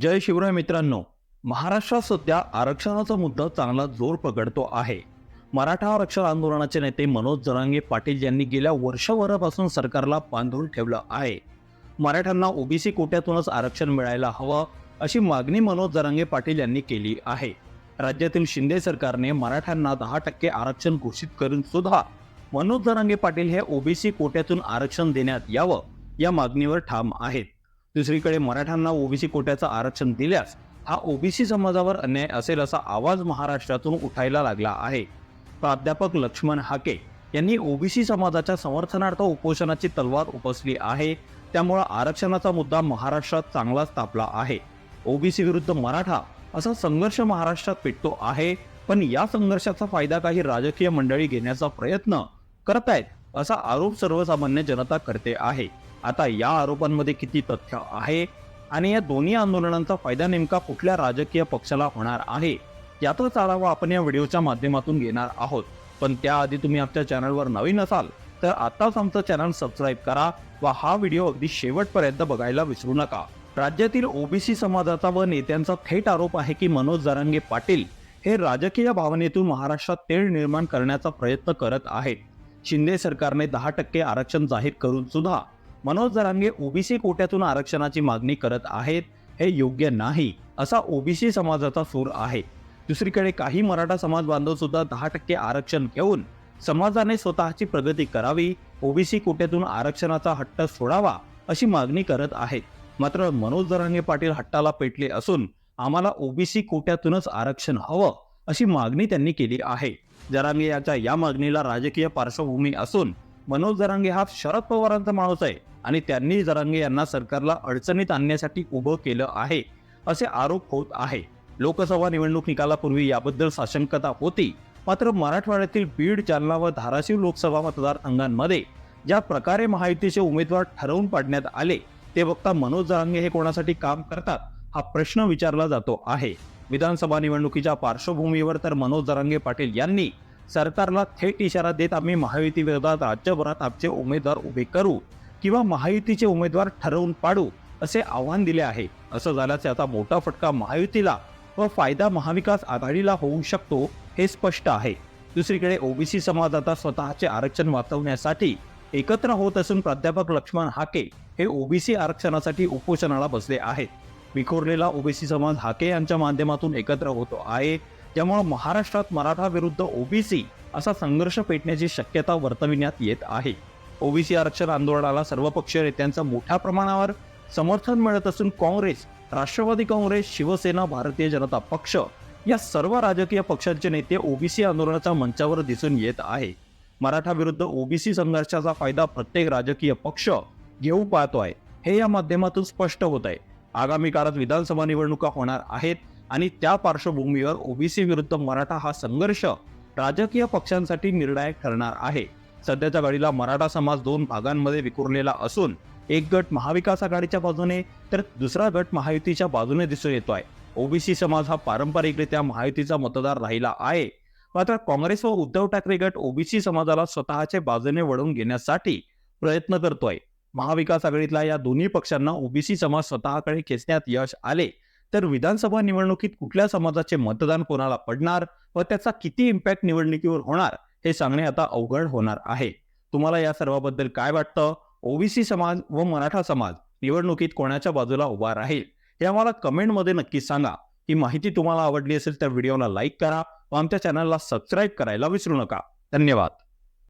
जय शिवराय मित्रांनो महाराष्ट्रात सध्या आरक्षणाचा मुद्दा चांगला जोर पकडतो आहे. मराठा आरक्षण आंदोलनाचे नेते मनोज जरांगे पाटील यांनी गेल्या वर्षभरापासून सरकारला बांधून ठेवलं आहे. मराठ्यांना ओबीसी कोट्यातूनच आरक्षण मिळायला हवं अशी मागणी मनोज जरांगे पाटील यांनी केली आहे. राज्यातील शिंदे सरकारने मराठ्यांना दहा टक्के आरक्षण घोषित करून सुद्धा मनोज जरांगे पाटील हे ओबीसी कोट्यातून आरक्षण देण्यात यावं या मागणीवर ठाम आहेत. दुसरीकडे मराठ्यांना ओबीसी कोट्याचं आरक्षण दिल्यास हा ओबीसी समाजावर अन्याय असेल असा आवाज महाराष्ट्रातून उठायला लागला आहे. प्राध्यापक लक्ष्मण हाके यांनी ओबीसी समाजाच्या समर्थनार्थ उपोषणाची तलवार उपसली आहे. त्यामुळं आरक्षणाचा मुद्दा महाराष्ट्रात चांगलाच तापला आहे. ओबीसी विरुद्ध मराठा असा संघर्ष महाराष्ट्रात पेटतो आहे. पण या संघर्षाचा फायदा काही राजकीय मंडळी घेण्याचा प्रयत्न करतायत असा आरोप सर्वसामान्य जनता करते आहे. आता या आरोपांमध्ये किती तथ्य आहे आणि या दोन्ही आंदोलनांचा फायदा नेमका कुठल्या राजकीय पक्षाला होणार आहे याचाच आढावा आपण या व्हिडिओच्या माध्यमातून घेणार आहोत. पण त्याआधी तुम्ही आमच्या चॅनलवर नवीन असाल तर आताच आमचं चॅनल सबस्क्राईब करा व हा व्हिडिओ अगदी शेवटपर्यंत बघायला विसरू नका. राज्यातील ओबीसी समाजाचा व नेत्यांचा थेट आरोप आहे की मनोज जरांगे पाटील हे राजकीय भावनेतून महाराष्ट्रात तेढ निर्माण करण्याचा प्रयत्न करत आहेत. शिंदे सरकारने दहा टक्के आरक्षण जाहीर करून सुद्धा मनोज जरांगे ओबीसी कोट्यातून आरक्षणाची मागणी करत आहेत हे योग्य नाही असा ओबीसी समाजाचा सूर आहे. दुसरीकडे काही मराठा समाज बांधव सुद्धा दहा टक्के आरक्षण घेऊन समाजाने स्वतःची प्रगती करावी ओबीसी कोट्यातून आरक्षणाचा हट्ट सोडावा अशी मागणी करत आहेत. मात्र मनोज दरांगे पाटील हट्टाला पेटले असून आम्हाला ओबीसी कोट्यातूनच आरक्षण हवं अशी मागणी त्यांनी केली आहे. जरांगे याच्या या मागणीला राजकीय पार्श्वभूमी असून मनोज जरांगे हा शरद पवारांचा माणूस आहे आणि त्यांनी जरांगे यांना सरकारला अडचणीत आणण्यासाठी उभं केलं आहे असे आरोप होत आहे. लोकसभा निवडणूक निकालापूर्वी याबद्दल साशंकता होती मात्र मराठवाड्यातील बीड जालना व धाराशिव लोकसभा मतदारसंघांमध्ये ज्या प्रकारे महायुतीचे उमेदवार ठरवून पाडण्यात आले ते बघता मनोज जरांगे हे कोणासाठी काम करतात हा प्रश्न विचारला जातो आहे. विधानसभा निवडणुकीच्या पार्श्वभूमीवर तर मनोज जरांगे पाटील यांनी सरकारला थेट इशारा देत आम्ही महायुती विरोधात राज्यभरात आमचे उमेदवार उभे करू किंवा महायुतीचे उमेदवार ठरवून पाडू असे आव्हान दिले आहे. असं झाल्यास याचा मोठा फटका महायुतीला व फायदा महाविकास आघाडीला होऊ शकतो हे स्पष्ट आहे. दुसरीकडे ओबीसी समाज आता स्वतःचे आरक्षण वाचवण्यासाठी एकत्र होत असून प्राध्यापक लक्ष्मण हाके हे ओबीसी आरक्षणासाठी उपोषणाला बसले आहेत. विखुरलेला ओबीसी समाज हाके यांच्या माध्यमातून एकत्र होतो आहे. त्यामुळे महाराष्ट्रात मराठा विरुद्ध ओबीसी असा संघर्ष पेटण्याची शक्यता वर्तविण्यात येत आहे. ओबीसी आरक्षण आंदोलनाला सर्वपक्षीय नेत्यांचं मोठ्या प्रमाणावर समर्थन मिळत असून काँग्रेस राष्ट्रवादी काँग्रेस शिवसेना भारतीय जनता पक्ष या सर्व राजकीय पक्षांचे नेते ओबीसी आंदोलनाच्या मंचावर दिसून येत आहे. मराठा विरुद्ध ओबीसी संघर्षाचा फायदा प्रत्येक राजकीय पक्ष घेऊ पाहतो आहे हे या माध्यमातून स्पष्ट होत आहे आगामी काळात विधानसभा निवडणुका होणार आहेत आणि त्या पार्श्वभूमीवर ओबीसी विरुद्ध मराठा हा संघर्ष राजकीय पक्षांसाठी निर्णायक ठरणार आहे. सध्याच्या घडीला मराठा समाज दोन भागांमध्ये विखुरलेला असून एक गट महाविकास आघाडीच्या बाजूने तर दुसरा गट महायुतीच्या बाजूने दिसून येतो आहे ओबीसी समाज हा पारंपरिकरित्या महायुतीचा मतदार राहिला आहे. मात्र काँग्रेस व उद्धव ठाकरे गट ओबीसी समाजाला स्वतःच्या बाजूने वळवून घेण्यासाठी प्रयत्न करतोय. महाविकास आघाडीतल्या या दोन्ही पक्षांना ओबीसी समाज स्वतःकडे खेचण्यात यश आले. तर विधानसभा निवडणुकीत कुठल्या समाजाचे मतदान कोणाला पडणार व त्याचा किती इम्पॅक्ट निवडणुकीवर होणार हे सांगणे आता अवघड होणार आहे. तुम्हाला या सर्वाबद्दल काय वाटतं? ओबीसी समाज व मराठा समाज निवडणुकीत कोणाच्या बाजूला उभा राहील? हे आम्हाला कमेंटमध्ये नक्की सांगा. ही माहिती तुम्हाला आवडली असेल तर व्हिडिओला लाईक करा व आमच्या चॅनलला सबस्क्राईब करायला विसरू नका. धन्यवाद.